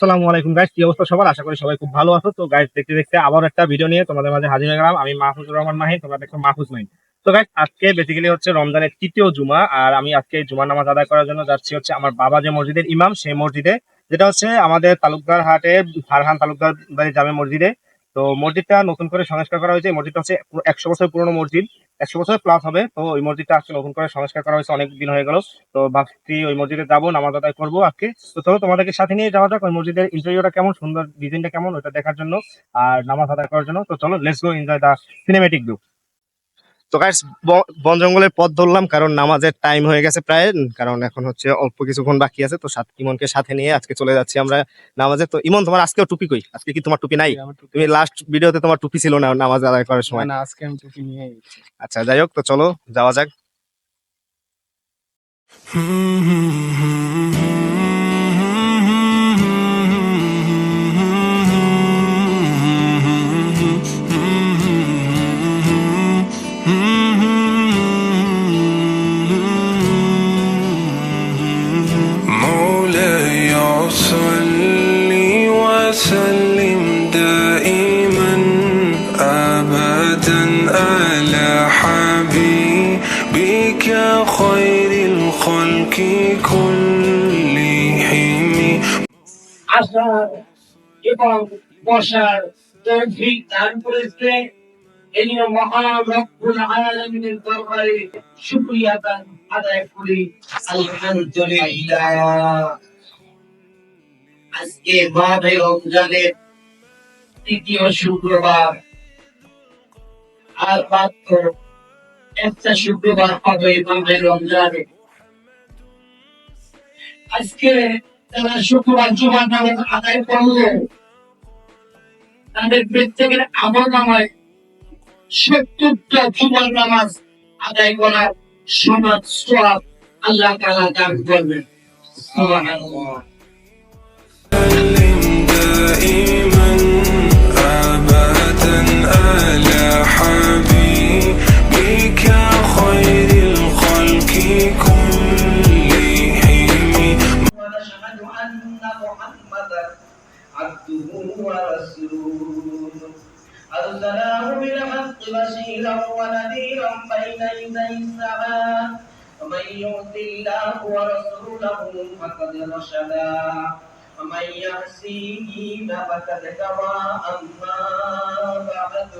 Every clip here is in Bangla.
আসসালামু আলাইকুম গাইস কি অবস্থা সবার? আশা করি সবাই খুব ভালো আছো। তো গাইস দেখতে দেখতে আবার একটা ভিডিও নিয়ে তোমাদের মাঝে হাজির হয়ে গেলাম। আমি মাহফুজুর রহমান মাহি তোমরা দেখো মাহফুজ মাহিন। তো গাইস আজকে বেসিক্যালি হচ্ছে রমজানের তৃতীয় জুমা, আর আমি আজকে জুমার নামাজ আদায় করার জন্য যাচ্ছি হচ্ছে আমার বাবা যে মসজিদের ইমাম, সেই মসজিদে, যেটা হচ্ছে আমাদের তালুকদার হাটে, ফারহান তালুকদার জামে মসজিদে। তো মসজিদটা নতুন করে সংস্কার করা হয়েছে। মসজিদটা হচ্ছে একশো বছর পুরনো মসজিদ। একশো বছর প্লাস হবে। তো ওই মসজিদটা আজকে নতুন করে সংস্কার করা হয়েছে অনেক দিন হয়ে গেল। তো ভাবছি ওই মসজিদে যাব, নামাজ আদায় করব আজকে। তো চলো তোমাদেরকে সাথে নিয়ে যাওয়া যাক, ওই মসজিদের ইন্টারভিউটা কেমন সুন্দর ডিজাইনটা কেমন ওটা দেখার জন্য আর নামাজ আদায় করার জন্য। তো চলো let's go enjoy the cinematic view তো গাইস বন জঙ্গলের পথ ধরলাম কারণ নামাজের টাইম হয়ে গেছে প্রায় কারণ এখন হচ্ছে অল্প কিছুক্ষণ বাকি আছে তো সাত ইমনকে সাথে নিয়ে আজকে চলে যাচ্ছি আমরা নামাজে। তো ইমন তোমার আজকেও টুপি কই? আজকে কি তোমার টুপি নাই? তুমি লাস্ট ভিডিওতে তোমার টুপি ছিল না নামাজ আদায় করার সময়। না আজকে আমি টুপি নিয়ে আচ্ছা যাই হোক তো চলো যাওয়া যাক। হুম হুম হুম। আসার এবং বসার তৌফিক দান করেছে। এই দরবারে দান আদায় করি। আলহামদুলিল্লাহ। আজকে রমজানের তৃতীয় শুক্রবার। আর মাত্র একটা শুক্রবার হবে মাহে রমজানে। আজকে তারা শুক্রবার জুমার নামাজ আদায় করলো তাদের প্রত্যেকের আমল নামায় সত্তরটা জুমার নামাজ আদায় করার সমাজ সব আল্লাহ তালা দান করবেন সুবহানাল্লাহ। دائما ابدا على حبيبك خير الخلق كلهم محمدا عبده ورسوله. أرسله بالحق بشيرا ونذيرا بين يدي السماء. ومن يؤت الله ورسوله فقد رشدا ومن يعصيه فقد كفى أما بعد.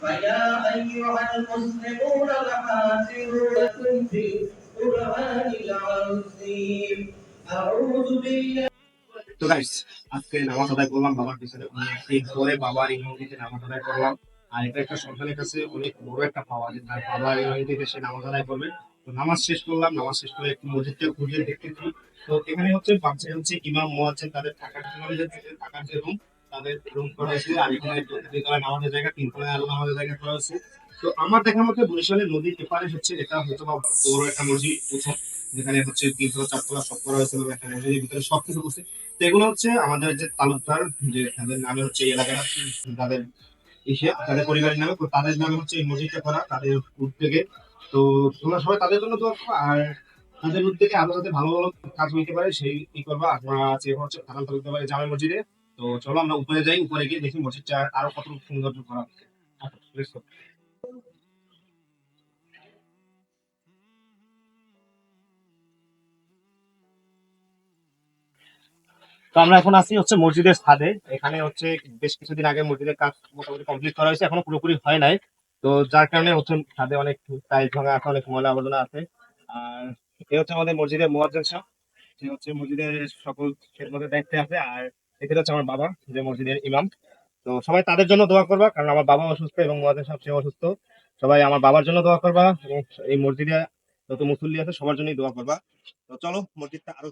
فيا أيها المسلمون لحاذرون في القرآن العظيم. أعوذ بالله তো গাইস আজকে নামাজ আদায় করলাম, বাবার পিছনে বাবার নামাজ আদায় করলাম। আর এটা একটা সন্তানের কাছে অনেক বড় একটা পাওয়া যে তার বাবার সে নামাজ আদায় করবে। তো নামাজ শেষ করলাম, নামাজ শেষ করে একটু দেখতেছি তো এখানে হচ্ছে বাচ্চা হচ্ছে ইমাম তাদের থাকার থাকার যে রুম তাদের রুম করা হয়েছে। আর এখানে নামাজের জায়গা তিন আলো নামাজের জায়গা করা হয়েছে। তো আমার দেখার মধ্যে বরিশালের নদীর এপারে হচ্ছে এটা হয়তো বা বড় একটা মসজিদ যেখানে হচ্ছে তিনতলা, চারতলা সব করা হয়েছে একটা মসজিদের ভিতরে সবকিছু বসে। এগুলো হচ্ছে আমাদের যে তালুকদার, যে তাদের নামে হচ্ছে এই এলাকাটা, তাদের ইসে, তাদের পরিবারের নামে তাদের নামে হচ্ছে এই মসজিদটা করা, তাদের উদ্যোগে। তো তোমরা সবাই তাদের জন্য দোয়া আর তাদের উদ্যোগে আরও যাতে ভালো ভালো কাজ হইতে পারে, সেই ই করবা। আমরা যে হচ্ছে খাদান তালুকদার জামে মসজিদে। তো চলো আমরা উপরে যাই, উপরে গিয়ে দেখি মসজিদটা আরও কত সুন্দর করা। তো আমরা এখন আছি হচ্ছে মসজিদের ছাদে। এখানে হচ্ছে বেশ কিছুদিন আগে মসজিদের কাজ মোটামুটি কমপ্লিট করা হয়েছে। এখনও পুরোপুরি হয় নাই। তো যার কারণে হচ্ছে ছাদে অনেক টাইলস ভাঙা আছে, অনেক ময়লা আবর্জনা আছে। আর এ হচ্ছে আমাদের মসজিদের মোয়াজ্জেন সাহেব। সে হচ্ছে মসজিদের সকল খেদমতের দায়িত্বে আছে। আর এখানে হচ্ছে আমার বাবা, যে মসজিদের ইমাম। তো সবাই তাদের জন্য দোয়া করবা, কারণ আমার বাবা অসুস্থ এবং মোয়াজ্জেন সাহেব সে অসুস্থ। সবাই আমার বাবার জন্য দোয়া করবা এবং এই মসজিদে যত মুসল্লি আছে সবার জন্যই দোয়া করবা। তো চলো মসজিদটা আরও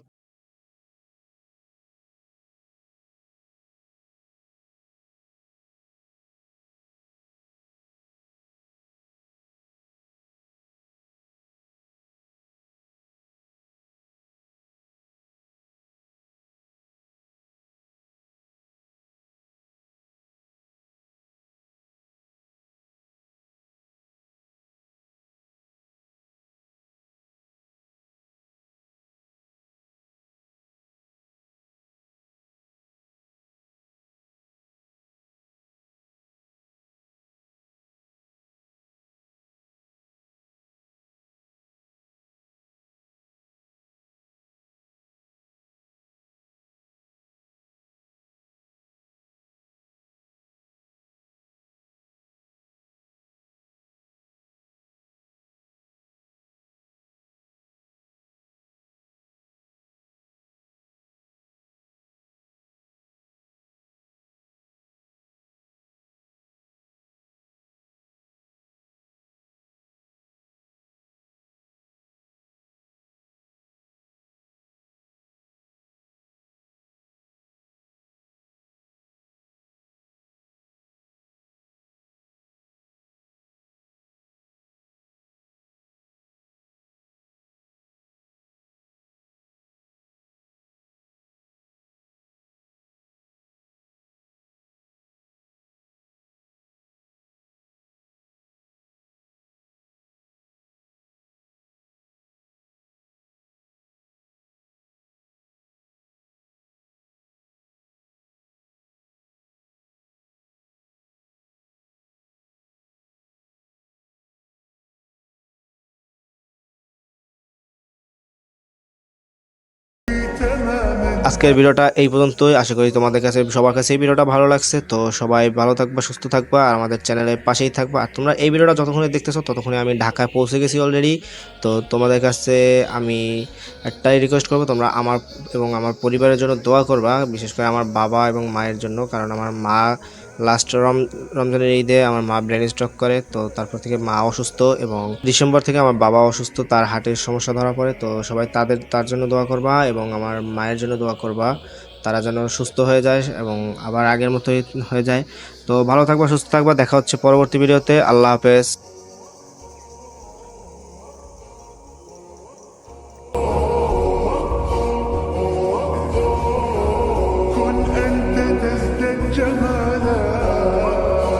আজকের ভিডিওটা এই পর্যন্তই। আশা করি তোমাদের কাছে, সবার কাছে এই ভিডিওটা ভালো লাগছে। তো সবাই ভালো থাকবা, সুস্থ থাকবা, আর আমাদের চ্যানেলের পাশেই থাকবা। আর তোমরা এই ভিডিওটা যতক্ষণে দেখতেছো, ততক্ষণে আমি ঢাকায় পৌঁছে গেছি অলরেডি তো তোমাদের কাছে আমি একটাই রিকোয়েস্ট করব, তোমরা আমার এবং আমার পরিবারের জন্য দোয়া করবা, বিশেষ করে আমার বাবা এবং মায়ের জন্য। কারণ আমার মা লাস্ট রম রমজানের ঈদে আমার মা ব্রেন স্ট্রোক করে, তো তারপর থেকে মা অসুস্থ এবং ডিসেম্বর থেকে আমার বাবা অসুস্থ, তার হার্টের সমস্যা ধরা পড়ে, তো সবাই তাদের, তার জন্য দোয়া করবা এবং আমার মায়ের জন্য দোয়া করবা। তারা যেন সুস্থ হয়ে যায় এবং আবার আগের মতোই হয়ে যায়। তো ভালো থাকবা, সুস্থ থাকবা, দেখা হচ্ছে পরবর্তী ভিডিওতে। আল্লাহ হাফেজ।